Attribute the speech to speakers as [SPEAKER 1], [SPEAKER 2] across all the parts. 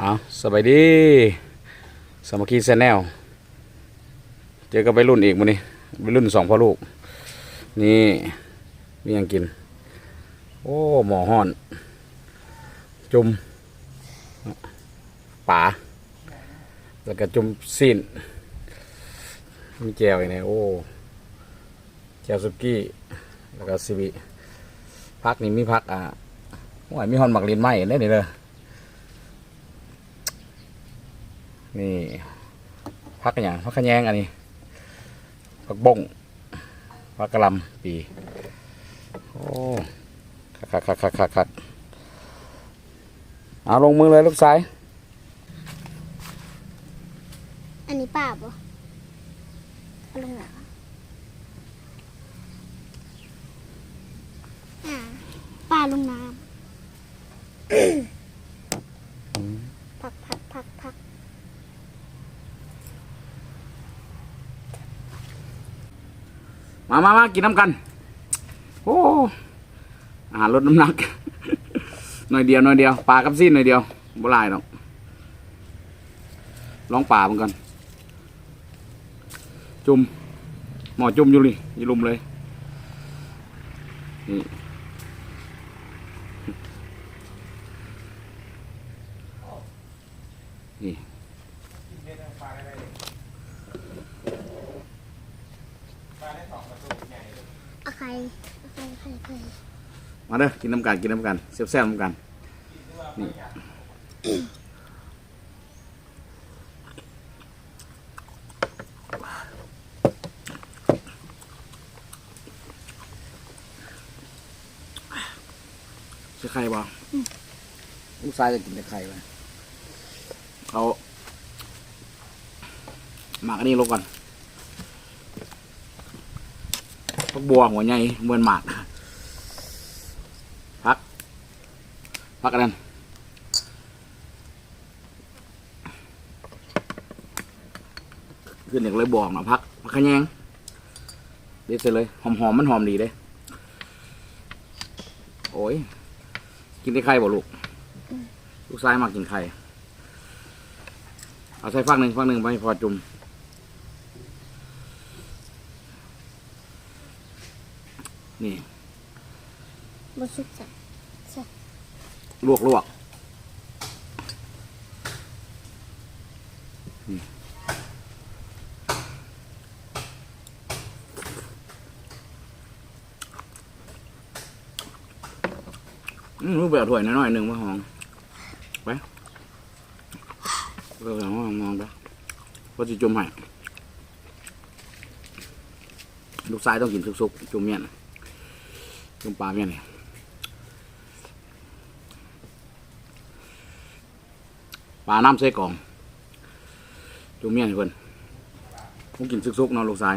[SPEAKER 1] เอาสบายดีสมัคคีแซนแนลเจอกับไปรุ่นอีกมื้อนี้ไปรุ่นสองพ่อลูก นี่มียังกิน โอ้หมอห่อน จุ่มป่าแล้วก็จุ่มซีนมีแจวอีกเนี่ยโอ้แจวสุกี้แล้วก็ซีวิพักนี่มีพักอะโอ้ยมีฮอนหมักลินไหมได้นี่เลย นี่พักกันอย่างพักขแยงอันนี้พักบงพักกระลำปีโอ้คักคักคักคักคักเอาลงมือเลยลูกสาย
[SPEAKER 2] อันนี้ป่าปะเอาลงเหรออ่าป่าลงน้ำพักพักพักพัก
[SPEAKER 1] มามามากินน้ำกัน โอ้อาหารลดน้ำหนัก หน่อยเดียวหน่อยเดียวปลากับซีนหน่อยเดียวบ่หลายหรอกลองป่าเหมือนกัน จุ่มหมอจุ่มอยู่นี่ยี่ลุมเลยนี่
[SPEAKER 2] เอาใครเอาใครใครใคร
[SPEAKER 1] มาเด้อกินน้ำกันกินน้ำกันแซ่บน้ำกันนี่ใช่ไข่บ่ลูกชายจะกินแต่ไข่ไปเขาหมักอันนี้ลงก่อนพักบัวหัวใหญ่เหมือนหมาก พัก พักกันขึ้นอย่างเลยบอกนะพักพักขะแยงเด็ดเสร็จเลยหอมหอมมันหอมดีเลยโอ้ยกินได้ไข่บ่ลูก ลูกชายมากกินไข่เอาใส่ฟักหนึ่งฟักหนึ่งไปพอจุ่มนี่
[SPEAKER 2] บสุกจ้ะ
[SPEAKER 1] ลวกลวกนี่อืมรูปแบบถ้วยน้อยๆหนึ่งว่าหองไปเออมองมองไปพอจะจุ่มให้ลูกชายต้องกินสุกๆจุ่มเมี่ยนจุ่มปลาเมี่ยนนี่ ปลาน้ำใส่กล่องจุ่มเมียนเพิ่อนผมกินซุกๆเนาะลูกชาย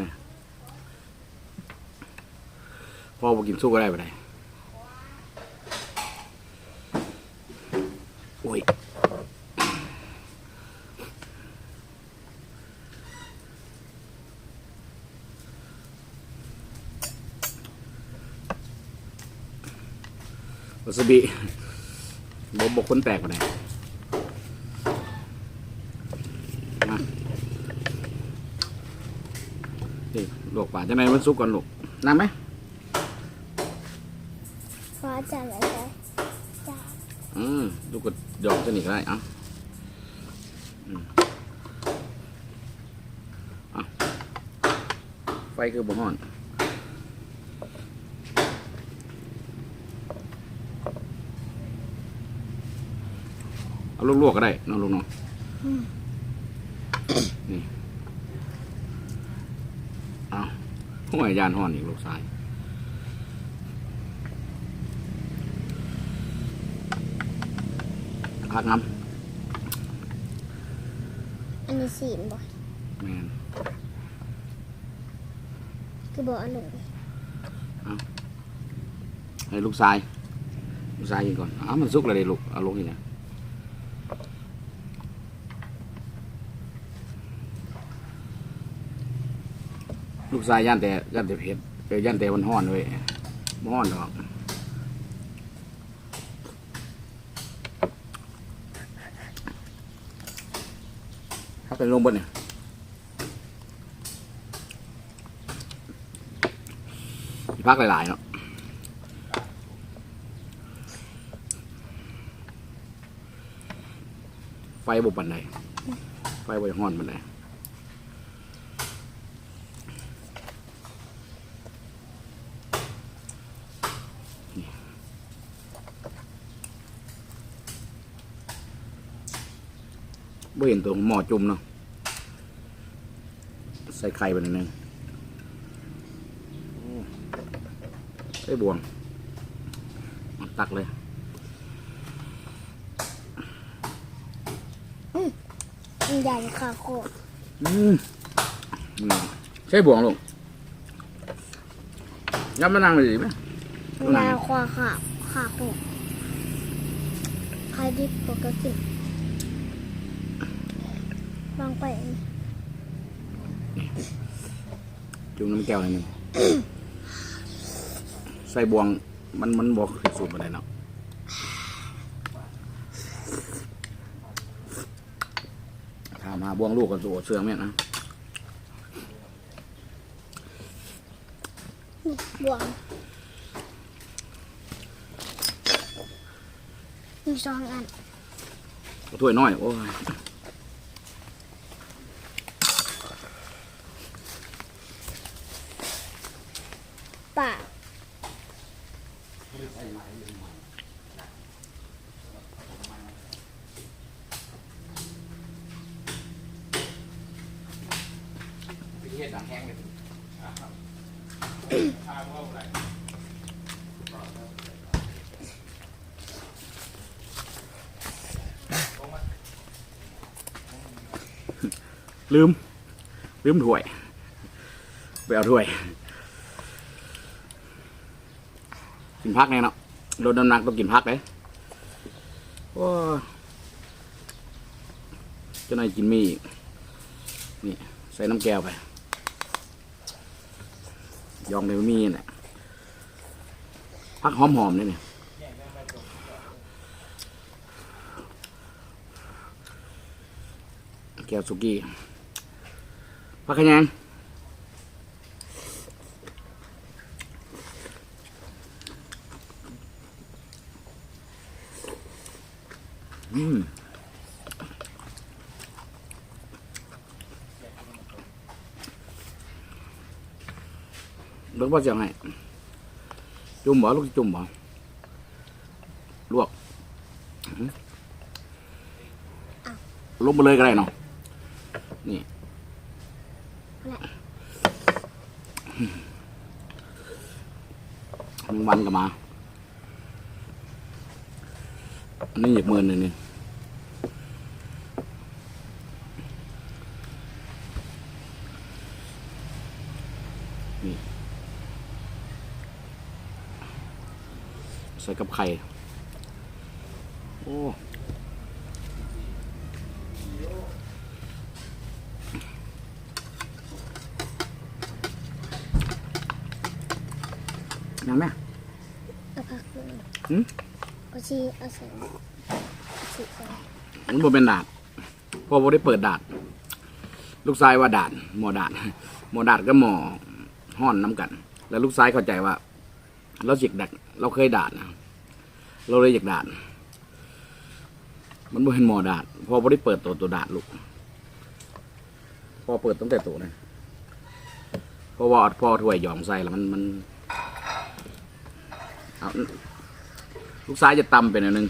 [SPEAKER 1] พ่อบ่กินซุกก็ได้ปะไดโอ้ยวาซาบิบบ่คนแตกปะไดนี่ ลวกปลาจะไหนมันสุกก่อนลูกน้ำไหม
[SPEAKER 2] ฟ้าจะอะไรจ้ะจ้ะ
[SPEAKER 1] อืมลูกก็หยอกจะหนีก็ได้เอะอืมเอะไฟคือบ่ฮ้อนเอาลวกๆก็ได้เน้องลูกเน้องนี่เอา ห้วยยานห่อนอีกลูกชายพักน้
[SPEAKER 2] อันนี้สีนบ่ำ
[SPEAKER 1] แมน
[SPEAKER 2] คือบ่เอันลง
[SPEAKER 1] ให้ลูกชายลูกชายกินก่อนอ้าวมันสุกเลยดิลูกเอาลงอีกนะ ลูกชายย่านแต่ย่านแต่เผ็ดเออย่านแต่มันห้อนเว้ยบ่ห้อนหรอกเป็นลงบนเนี่ยมีพักหลายๆเนาะไฟบุบปันใดไฟบริห้อนปันใด บ่เห็นตัวหม้อจุ่มเนาะใส่ไข่ไปหนิดนึงโอ้ใส่บวงเอาตักเลย
[SPEAKER 2] มันใหญ่ค่ะโคก
[SPEAKER 1] อืมอืมใช่บวงลูกยับมะนางเลยดีไหม
[SPEAKER 2] มันใหญ่กว่าค่ะค่ะโคกใครดิบปกติ บางไป
[SPEAKER 1] จุ่มน้ำแก้วหนิดนึงใส่บวงมันมันบอกสูตรอะไรเนาะถามหาบวงลูกกับตัวเสื่อมเนี่ยนะ
[SPEAKER 2] บวงมีสองอัน
[SPEAKER 1] เอาถ้วยน้อยโอ้ย
[SPEAKER 2] ป่า
[SPEAKER 1] ลืม ลืมถ้วย ไปเอาถ้วย กินพักแน่เนาะลดน้ำหนักต้องกินพักเลยโอ้เจะนายกินมีอีนี่ ใส่น้ำแก้วไป ยองในมีเนี่ยพักหอมๆนี่เนี่ยแก้วสุกี้ พักขยังอืมเลิกว่าจะไงจุ่มบ่ลูกจุ่มบ่ลวกอื้อลงไปเลยก็ได้เนาะนี่แมงวันก็มา อันนี้หยิบมือหนึ่งนี่ นี่ใส่กับไข่ โอ้ยังไหม
[SPEAKER 2] เอาผักลง
[SPEAKER 1] หืม
[SPEAKER 2] เอาชีเอาใส่สีใส่
[SPEAKER 1] มันบ่เป็นดาดพ่อบ่ได้เปิดดาด ลูกชายว่าดาดหมอดาดหมอดาดก็หมอ ห้อนน้ำกัน แล้วลูกชายเข้าใจว่า เราจิกดัก เราเคยดาดนะเราเลยอยากดาดมันบ่เห็นหมอดาดพ่อบ่ได้เปิดตัวตัวดาดลูกพอเปิดตั้งแต่ตัวนะพราะว่าพ่อถ้วยหยองใส่แล้วมันมันลูกชายจะตำเป็นอันหนึง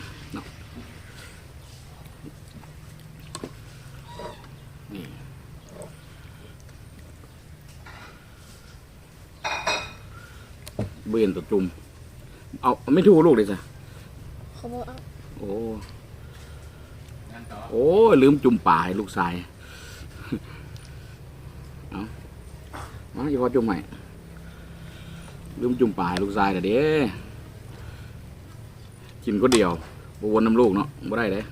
[SPEAKER 1] ว จุ่มเอาไม่ถูกลูกเลยจ้ะ
[SPEAKER 2] เขาบอกเอา
[SPEAKER 1] โอ้โอ้ยลืมจุ่มป่าให้ลูกชายเอาเอาอย่าพอจุ่มใหม่ลืมจุ่มป่าให้ลูกชายแต่เด้กินก็เดียวบวนน้ำลูกเนาะบ่ได้เลย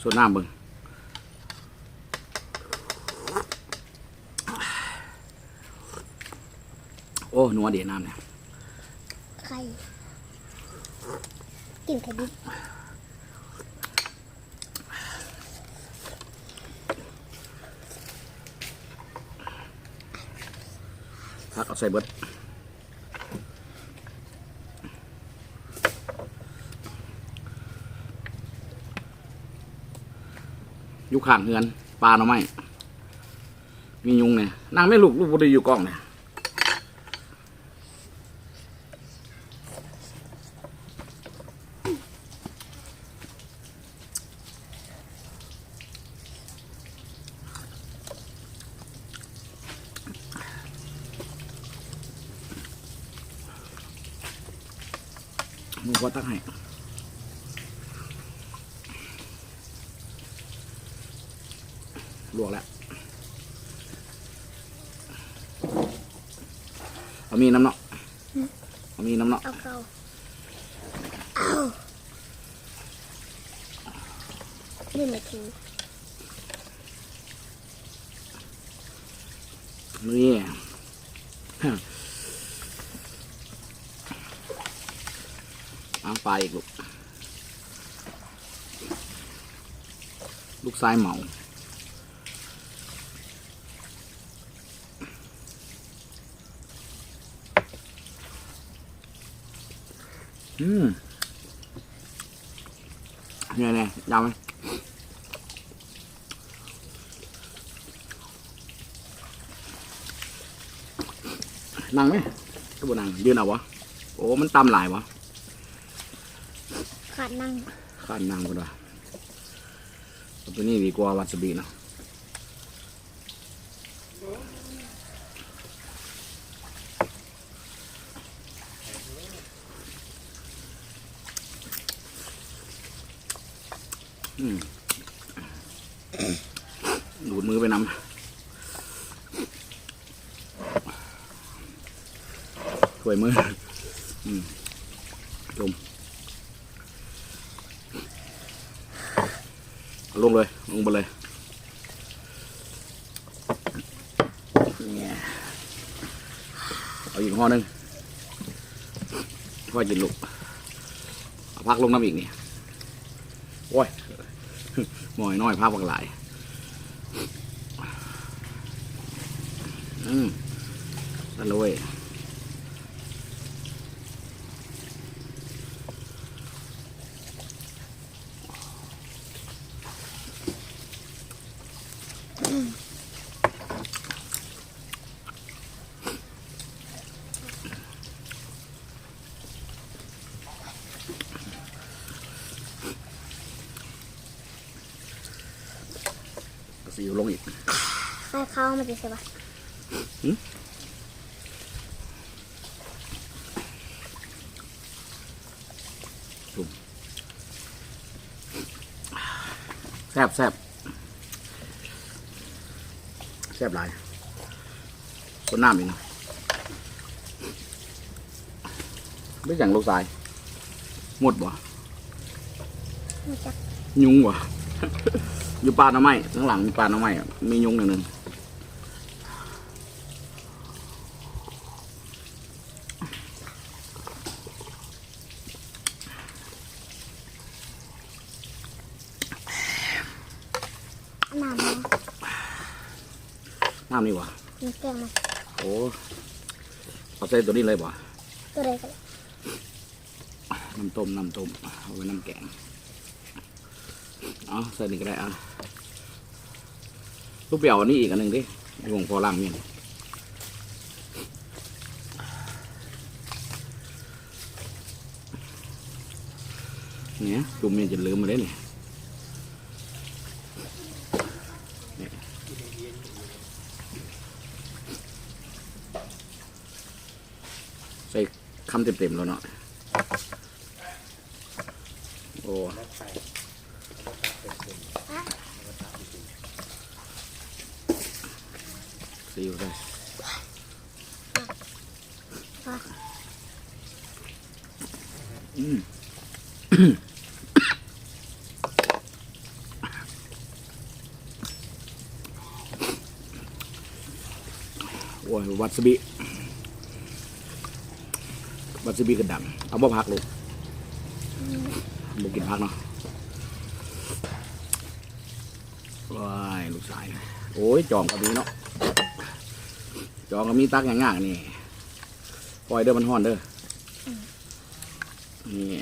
[SPEAKER 1] ส่วนน้ำเบิ่ง โอ้นัวดีน้ำเนี่ย
[SPEAKER 2] ไข่กินไข่ดิบ
[SPEAKER 1] พักเอาใส่เบิดยุคข่างเงือนปลาหนาะไม่มียุงเนี่ยนางไม่ลูกลูกบุรีอยู่กล้องเนี่ย มึงก็ตั้งให้ลวกแล้วเอามีน้ำเนาะเอามีน้ำเนาะ
[SPEAKER 2] เอาเกาเอานี่มาทิ้ง
[SPEAKER 1] นี่ เอาปลาอีกลูก ลูกซ้ายเหมา อืมเนี่ยเนี่ยยาวไหมนั่งไหมก็บนั่งยืนเอาวะ โอ้ มันตำหลายวะ
[SPEAKER 2] ขาดนั่ง
[SPEAKER 1] ขานนั่งก็ได้ตัวนี้ดีกว่าวัสบีเนาะดูดมือไปน้ำถ้วยมืออืม ลมเอาลงเลยลงไปเลยเนี่ยเอาอีกห่อหนึ่งพ่อกินลูกเอาพักลงน้ำอีกนี่โอ้ยหมอยน้อยภาพบักหลายอืมนั่นเลย สีอิ๊วลงอีก
[SPEAKER 2] ให้เขามาดิใช่ปะ
[SPEAKER 1] แซบแซบแซบหลายคนน้ำอีกเนาะไม่อย่างลูกสาย หมดบ่
[SPEAKER 2] มาจาก
[SPEAKER 1] ยุงบ่อยู่ป่าหน้ำไม้ข้างหลังมีป่าหน้ำไม้อะมียุงหนึ่งหนึ่ง
[SPEAKER 2] น้ำมา
[SPEAKER 1] น้ำนี่บ่
[SPEAKER 2] มีแกงมา
[SPEAKER 1] โอ้เอาใส่ตัวนี้เลยบ่
[SPEAKER 2] ตัวใดกัน
[SPEAKER 1] น้ำต้มน้ำต้มเอาไว้น้ำแกงเอาใส่นี่ก็ได้อะลูกเปียวอันนี้อีกอันหนึ่งดิไอ้วงพอล่างมีนเนี่ยจุ่มเนี่ยจะลืมมาเลยเนี่ยเนี่ยใส่คำ เต็มๆแล้วเนาะโอ้ซีอิ๊วได้อืมโอ้ยวัตสบิ วัตสบิกระดำเอาบ่พักลูกบ่กินพักเนาะว้ายลูกสาย โอ้ยจอมกับนี้เนาะจองก็มีตักอย่างง่ายๆนี่ปล่อยเด้อมันห่อนเด้ออนี่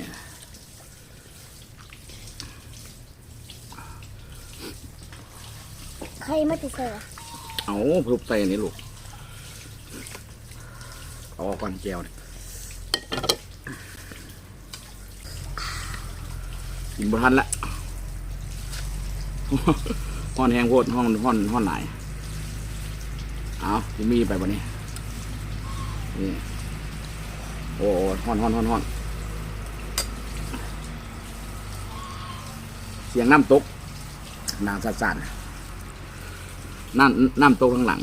[SPEAKER 2] ใครไม่ติดเสือ
[SPEAKER 1] เอาพลุบใส่อันนี้ลูกเอาออกก่อนแก้วนี่ กินบทันละห้อนแห้งโพดห้อนห้อนห้อนไหนเอาจะมีไปบ่นี้นี่โอ้โห้อนห้อนห้อนห้อนเสียงน้ำตกนางสั่นๆน้ำน้ำตกข้างหลัง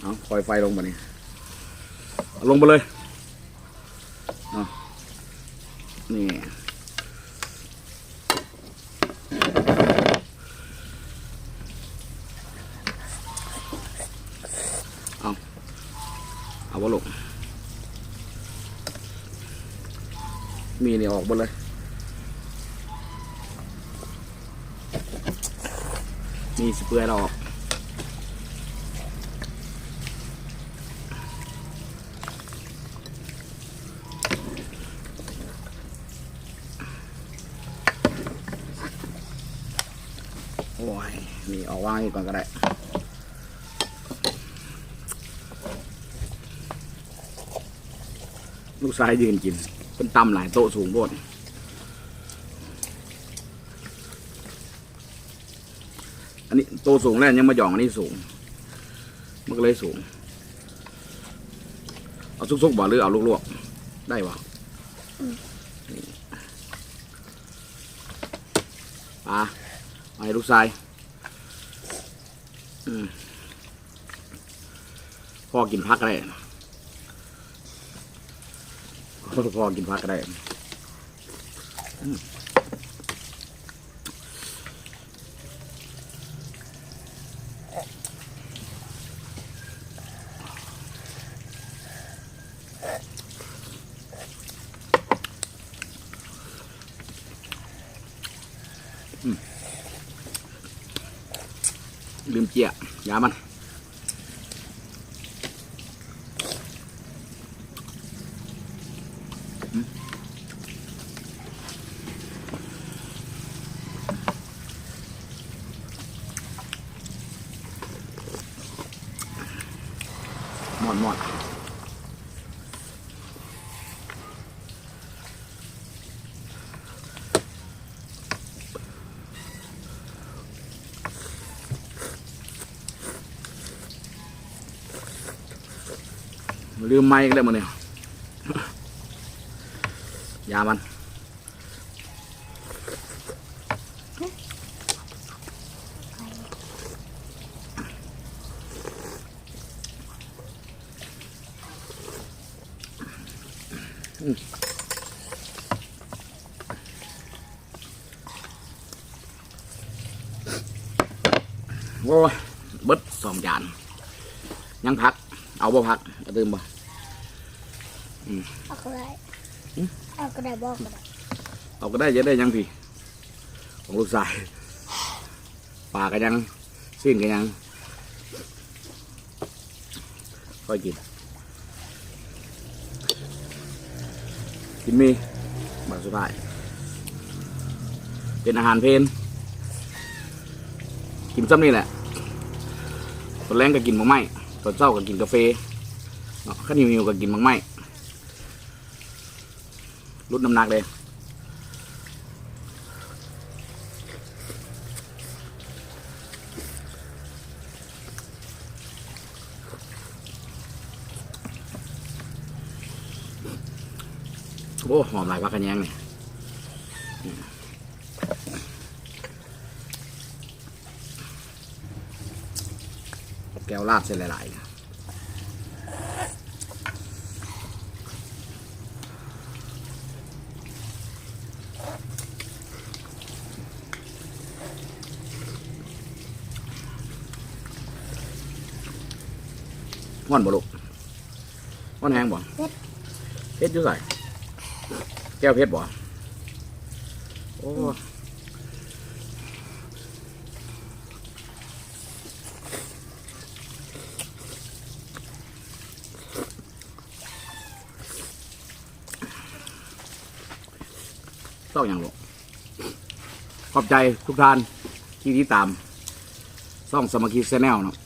[SPEAKER 1] เอาปล่อยไฟลงมานี่เอาลงไปเลยเอานี่ เอาวะลูกมีนี่ออกหมดเลย มีสเปื่อยออกโอ้ยนี่ออกว่างอีกก่อนก็ได้ ลูกชายยืนกินเป็นตำหลายโต๊ะสูงโบดอันนี้โต๊ะสูงแล้วยังมาหย่องอันนี้สูง มันก็เลยสูง เอาซุกๆบ่หรือเอาลวกๆได้บ่ปลาเอาให้ลูกชายพ่อกินพักก็ได้ พอกินพักก็ได้ลืมเจียยามัน หมดหมดลืมไม้ก็แล้วมันเนี่ยยามัน โอ้ยเบิดสองจาน ยังพัก เอาบ่พักเอาตื่มบ่
[SPEAKER 2] เอาก็ได้
[SPEAKER 1] อืม
[SPEAKER 2] เอาก็ได้บอกก็ได้
[SPEAKER 1] เอาก็ได้จะได้ยังพี่ ของลูกชายปลาก็ยังสิ้นก็ยังค่อยกิน กินมีบาสุดท้ายเป็นอาหารเพลน กินซ้ำนี่แหละตอนแรงก็กินมังไม้ตอนเช้าก็กินกาแฟเนาะข้าวเหนียวก็กินมังไม้ลดน้ำหนักเลยโอ้หอมหลายพักกันแยงเนี่ยแก้ว ลาดเส้นหลายๆนะม่อนบ่ลูกม่อนแห้งบ่เพชรอยู่ใส่แก้วเพชรบ่โอ้าอย่างหรอกขอบใจทุกท่านที่ติดตามซ่องสามัคคีแนลเนาะ